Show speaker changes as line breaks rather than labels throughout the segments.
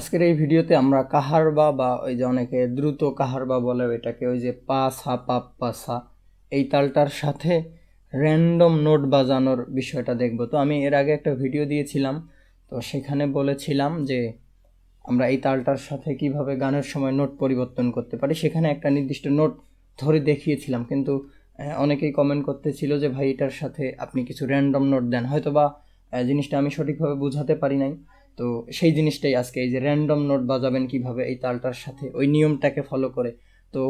আজকের এই ভিডিওতে আমরা কাহারবা বা ওই যে অনেকে দ্রুত কাহারবা বলে ওইটাকে, ওই যে পা সা পাপ সা, এই তালটার সাথে র্যান্ডম নোট বাজানোর বিষয়টা দেখব। তো আমি এর আগে একটা ভিডিও দিয়েছিলাম, তো সেখানে বলেছিলাম যে আমরা এই তালটার সাথে কীভাবে গানের সময় নোট পরিবর্তন করতে পারি। সেখানে একটা নির্দিষ্ট নোট ধরে দেখিয়েছিলাম, কিন্তু অনেকেই কমেন্ট করতেছিল যে ভাই এটার সাথে আপনি কিছু র্যান্ডম নোট দেন। হয়তো বা জিনিসটা আমি সঠিকভাবে বোঝাতে পারি নাই। তো সেই জিনিসটাই আজকে, এই যে র্যান্ডম নোট বাজাবেন কীভাবে এই তালটার সাথে, ওই নিয়মটাকে ফলো করে। তো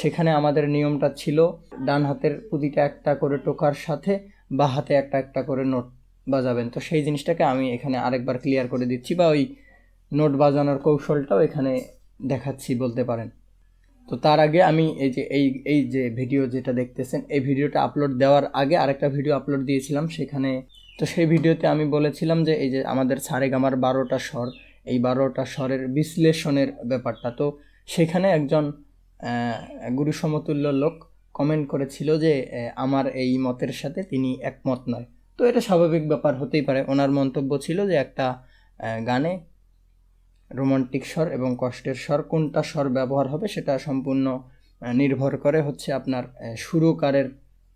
সেখানে আমাদের নিয়মটা ছিল, ডান হাতের প্রতিটা একটা করে টোকার সাথে, বা হাতে একটা একটা করে নোট বাজাবেন। তো সেই জিনিসটাকে আমি এখানে আরেকবার ক্লিয়ার করে দিচ্ছি, বা ওই নোট বাজানোর কৌশলটাও এখানে দেখাচ্ছি বলতে পারেন। তো তার আগে আমি এই যে, এই এই যে ভিডিও যেটা দেখতেছেন, এই ভিডিওটা আপলোড দেওয়ার আগে আরেকটা ভিডিও আপলোড দিয়েছিলাম, সেখানে তো সেই ভিডিওতে আমি বলেছিলাম যে এই যে আমাদের সারেগামার বারোটা স্বর, এই বারোটা স্বরের বিশ্লেষণের ব্যাপারটা। তো সেখানে একজন গুরু সমতুল্য লোক কমেন্ট করেছিল যে আমার এই মতের সাথে তিনি একমত নয়। তো এটা স্বাভাবিক ব্যাপার হতেই পারে। ওনার মন্তব্য ছিল যে একটা গানে রোমান্টিক স্বর এবং কষ্টের স্বর কোনটা স্বর ব্যবহার হবে সেটা সম্পূর্ণ নির্ভর করে হচ্ছে আপনার সুরকারের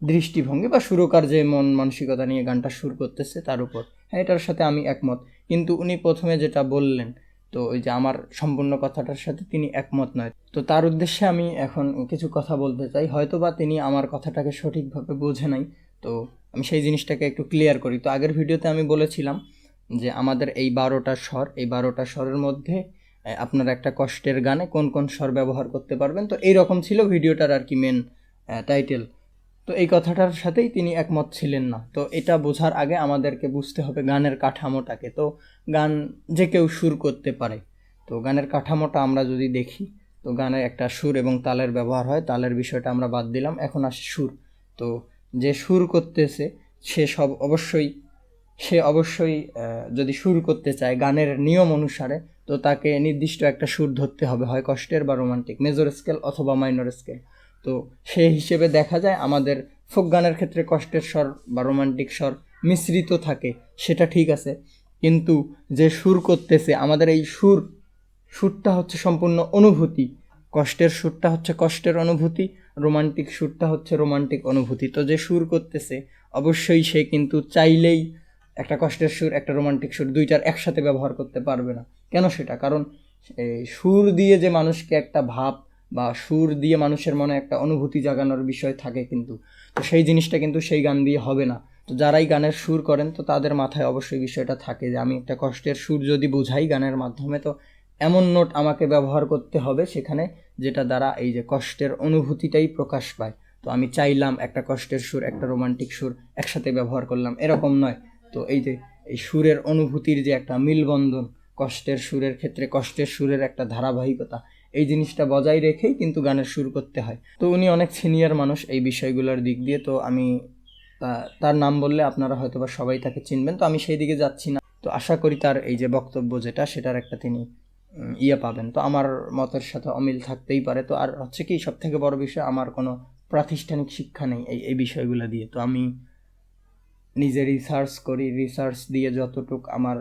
দৃষ্টিভঙ্গি বা সুরকার যে মন মানসিকতা নিয়ে গানটা সুর করতেছে তার উপর। হ্যাঁ এটার সাথে আমি একমত। কিন্তু উনি প্রথমে যেটা বললেন, তো ওই যে আমার সম্পূর্ণ কথাটার সাথে তিনি একমত নয়। তো তার উদ্দেশ্যে আমি এখন কিছু কথা বলতে চাই। হয়তো বা তিনি আমার কথাটাকে সঠিকভাবে বোঝে নাই। তো আমি সেই জিনিসটাকে একটু ক্লিয়ার করি। তো আগের ভিডিওতে আমি বলেছিলাম যে আমাদের এই বারোটা স্বর, এই বারোটা স্বরের মধ্যে আপনার একটা কষ্টের গানে কোন কোন স্বর ব্যবহার করতে পারবেন। তো এই রকম ছিল ভিডিওটার আর কি মেন টাইটেল তো এই কথাটার সাথেই তিনি একমত ছিলেন না। তো এটা বোঝার আগে আমাদেরকে বুঝতে হবে গানের কাঠামোটাকে। তো গান যে কেউ সুর করতে পারে। তো গানের কাঠামোটা আমরা যদি দেখি, তো গানের একটা সুর এবং তালের ব্যবহার হয়, তালের বিষয়টা আমরা বাদ দিলাম, এখন আসে সুর। তো যে সুর করতেছে, সে সব অবশ্যই, সে অবশ্যই যদি সুর করতে চায় গানের নিয়ম অনুসারে, তো তাকে নির্দিষ্ট একটা সুর ধরতে হবে, হয় কষ্টের বা রোমান্টিক, মেজর স্কেল অথবা মাইনর স্কেল। তো সেই হিসেবে দেখা যায় আমাদের ফোক গানের ক্ষেত্রে কষ্টের স্বর বা রোমান্টিক স্বর মিশ্রিত থাকে, সেটা ঠিক আছে। কিন্তু যে সুর করতেছে, আমাদের এই সুর, সুরটা হচ্ছে সম্পূর্ণ অনুভূতি। কষ্টের সুরটা হচ্ছে কষ্টের অনুভূতি, রোমান্টিক সুরটা হচ্ছে রোমান্টিক অনুভূতি। তো যে সুর করতেছে, অবশ্যই সে কিন্তু চাইলেই একটা কষ্টের সুর, একটা রোমান্টিক সুর দুইটার একসাথে ব্যবহার করতে পারবে না। কেন সেটা? কারণ সুর দিয়ে যে মানুষকে একটা ভাব বা সুর দিয়ে মানুষের মনে একটা অনুভূতি জাগানোর বিষয় থাকে কিন্তু। তো সেই জিনিসটা কিন্তু সেই গান দিয়ে হবে না। তো যারাই গানের সুর করেন, তো তাদের মাথায় অবশ্যই বিষয়টা থাকে যে, আমি একটা কষ্টের সুর যদি বুঝাই গানের মাধ্যমে, তো এমন নোট আমাকে ব্যবহার করতে হবে সেখানে যেটা দ্বারা এই যে কষ্টের অনুভূতিটাই প্রকাশ পায়। তো আমি চাইলাম একটা কষ্টের সুর, একটা রোমান্টিক সুর একসাথে ব্যবহার করলাম, এরকম নয়। তো এই যে, এই সুরের অনুভূতির যে একটা মিলবন্ধন, কষ্টের সুরের ক্ষেত্রে কষ্টের সুরের একটা ধারাবাহিকতা এই জিনিসটা বজায় রেখেই কিন্তু গানের সুর করতে হয়। তো উনি অনেক সিনিয়র মানুষ এই বিষয়গুলোর দিক দিয়ে, তো আমি তার নাম বললে আপনারা হয়তো বা সবাই তাকে চিনবেন। তো আমি সেই দিকে যাচ্ছি না। তো আশা করি তার এই যে বক্তব্য যেটা, সেটার একটা তিনি ইয়ে পাবেন। তো আমার মতের সাথে অমিল থাকতেই পারে। তো আর হচ্ছে কি সব থেকে বড় বিষয়, আমার কোনো প্রাতিষ্ঠানিক শিক্ষা নেই এই এই বিষয়গুলো দিয়ে। তো আমি নিজে রিসার্চ করি রিসার্চ দিয়ে যতটুক আমার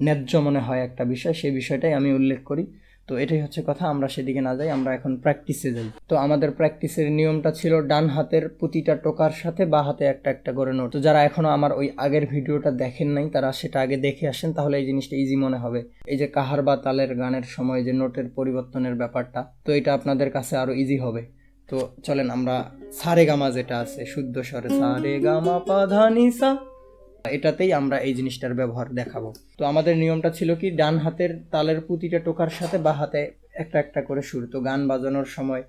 ন্যায্য মনে হয় একটা বিষয় সেই বিষয়টাই আমি উল্লেখ করি। তো এটাই হচ্ছে কথা, আমরা সেদিকে না যাই, আমরা এখন প্র্যাকটিসে যাই। তো আমাদের প্র্যাকটিসের নিয়মটা ছিল ডান হাতের প্রতিটা টোকার সাথে বা হাতে একটা একটা করে নোট। তো যারা এখনও আমার ওই আগের ভিডিওটা দেখেন নাই, তারা সেটা আগে দেখে আসেন, তাহলে এই জিনিসটা ইজি মনে হবে। এই যে কাহার বা তালের গানের সময় যে নোটের পরিবর্তনের ব্যাপারটা, তো এটা আপনাদের কাছে আরও ইজি হবে। তো চলেন, আমরা সারে গামা যেটা আছে, শুদ্ধ স্বরে সারে গামা পাধানি সা এটাতেই আমরা এই জিনিসটার ব্যবহার দেখাবো। তো আমাদের নিয়মটা ছিল কি, ডান হাতের তালের প্রতিটা টোকার সাথে বা হাতে একটা একটা করে সুর। তো গান বাজানোর সময়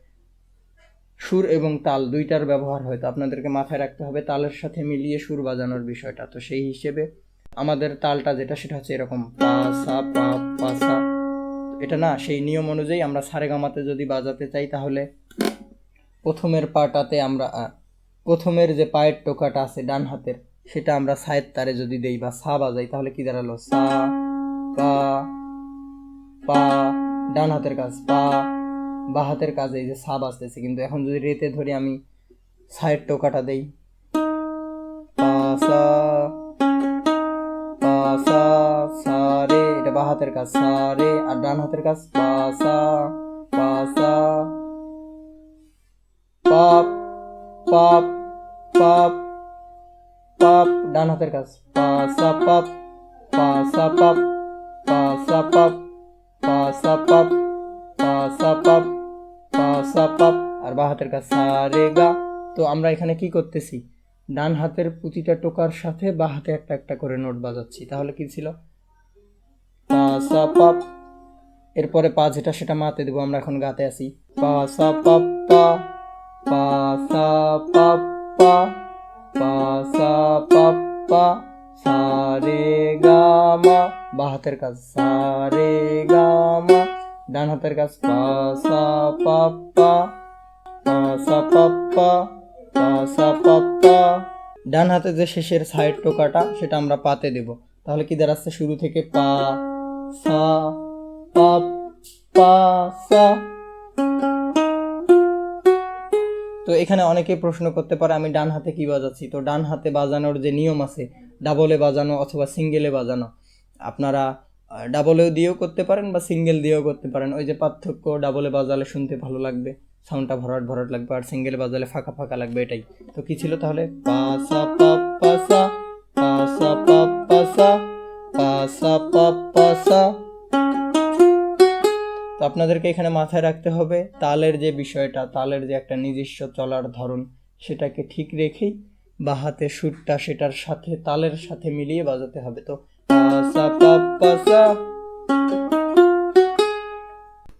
সুর এবং তাল দুইটার ব্যবহার হয়। তো আপনাদেরকে মাথায় রাখতে হবে, তালের সাথে মিলিয়ে সুর বাজানোর বিষয়টা। তো সেই হিসেবে আমাদের তালটা যেটা, সেটা হচ্ছে এরকম পাসা পা পা, সা। এটা না, সেই নিয়ম অনুযায়ী আমরা সারেগামাতে যদি বাজাতে চাই, তাহলে প্রথমের পাটাতে আমরা প্রথমের যে পায়ের টোকাটা আছে ডান হাতের সেটা আমরা সায়ের তারে যদি দেই বা সা বাজাই, তাহলে কি দাঁড়াল? সা পা পা, ডান হাতের কাজ, পা, বা হাতের কাজ, এই যে সা বাজতেছে। কিন্তু এখন যদি রেতে ধরে আমি, সায়ের টোকাটা দেই। পা, সা পা, সা রে, এটা হাতের কাজ, সা রে, আর ডান হাতের কাজ, পা, সা পা, সা পাপ পাপ পাপ পাপ, ডান হাতের কাজ। পা, সা, পাপ, পা, সা, পাপ, পা, সা, পাপ, পা, সা, পাপ, পা, সা, পাপ, পা, সা, পাপ, আর বা হাতের কাজ। সা, রে, গা। তো আমরা এখানে কি করতেছি? ডান হাতের প্রতিটা টোকার সাথে বা হাতে একটা একটা করে নোট বাজাচ্ছি। তাহলে কি ছিল? পা, সা, পাপ। এরপরে পা যেটা, সেটা মাতে দেবো। আমরা এখন গাতে আসি পা, সা, পাপ, পা পা, সা, পাপ, পা। পা, সা পাপ পা, সা, রে বা হাতের কাজ, সা, রে, গা, মা। ডান হাতের কাজ, পা, সা পাপ পা। সা পাপ পা সা পাপ পা। ডান হাতে যে শেষের সাইড টোকাটা, সেটা আমরা পাতে দেব। তাহলে কি দাঁড়াচ্ছে শুরু থেকে? পা, সা পাপ পা, সা। তো এখানে অনেকে প্রশ্ন করতে পারে, আমি ডান হাতে কি বাজাচ্ছি? তো ডান হাতে বাজানোর যে নিয়ম আছে ডাবলে বাজানো অথবা সিঙ্গেলে বাজানো, আপনারা ডাবলেও দিয়েও করতে পারেন বা সিঙ্গেল দিয়েও করতে পারেন। ওই যে পার্থক্য ডাবলে বাজালে শুনতে ভালো লাগবে সাউন্ডটা ভরাট ভরাট লাগবে, আর সিঙ্গেলে বাজালে ফাঁকা ফাঁকা লাগবে এটাই। তো কি ছিল তাহলে? পা সা পা পা সা পা সা পা পা সা পা সা পা পা সা তো আপনাদেরকে এখানে মাথায় রাখতে হবে, তালের যে বিষয়টা, তালের যে একটা নিজস্ব চলার ধরন, সেটাকে ঠিক রেখেই বা হাতে সুরটা সেটার সাথে, তালের সাথে মিলিয়ে বাজাতে হবে। তো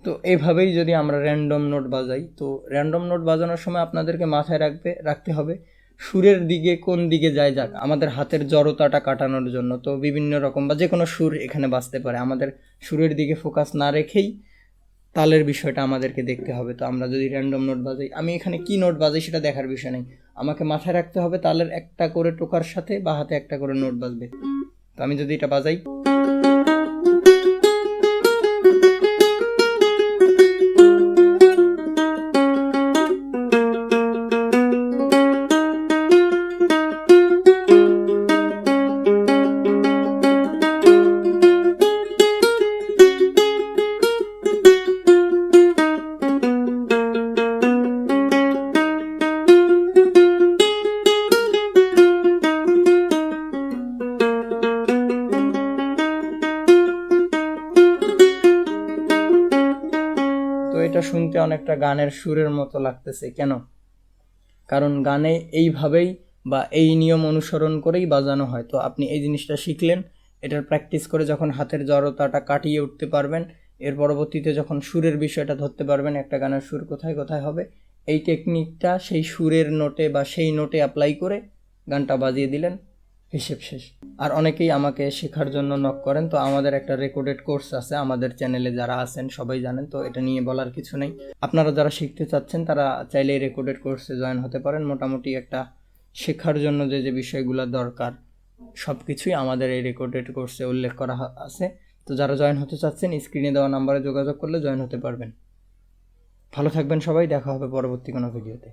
তো এইভাবেই যদি আমরা র্যান্ডম নোট বাজাই, তো র্যান্ডম নোট বাজানোর সময় আপনাদেরকে মাথায় রাখবে, রাখতে হবে সুরের দিকে কোন দিকে যায় যাক, আমাদের হাতের জড়তাটা কাটানোর জন্য। তো বিভিন্ন রকম বা যে কোনো সুর এখানে বাজতে পারে, আমাদের সুরের দিকে ফোকাস না রেখেই তালের বিষয়টা আমাদেরকে দেখতে হবে। তো আমরা যদি র্যান্ডম নোট বাজাই, আমি এখানে কি নোট বাজাই সেটা দেখার বিষয় নেই। আমাকে মাথায় রাখতে হবে তালের একটা করে টোকার সাথে বা হাতে একটা করে নোট বাজবে। তো আমি যদি এটা বাজাই এটা শুনতে অনেকটা গানের সুরের মতো লাগতেছে, কেন? কারণ গানে এইভাবেই বা এই নিয়ম অনুসরণ করেই বাজানো হয়। তো আপনি এই জিনিসটা শিখলেন, এটার প্র্যাকটিস করে যখন হাতের জড়তাটা কাটিয়ে উঠতে পারবেন, এর পরবর্তীতে যখন সুরের বিষয়টা ধরতে পারবেন, একটা গানের সুর কোথায় কোথায় হবে, এই টেকনিকটা সেই সুরের নোটে বা সেই নোটে অ্যাপ্লাই করে গানটা বাজিয়ে দিলেন। হিসেব শেষ। আর অনেকেই আমাকে শেখার জন্য নক করেন। তো আমাদের একটা রেকর্ডেড কোর্স আছে আমাদের চ্যানেলে যারা আছেন, সবাই জানেন। তো এটা নিয়ে বলার কিছু নেই। আপনারা যারা শিখতে চাচ্ছেন, তারা চাইলে রেকর্ডেড কোর্সে জয়েন হতে পারেন। মোটামুটি একটা শেখার জন্য যে যে বিষয়গুলো দরকার সব কিছুই আমাদের এই রেকর্ডেড কোর্সে উল্লেখ করা আছে। তো যারা জয়েন হতে চাচ্ছেন স্ক্রিনে দেওয়া নাম্বারে যোগাযোগ করলে জয়েন হতে পারবেন। ভালো থাকবেন সবাই। দেখা হবে পরবর্তী কোনো ভিডিওতে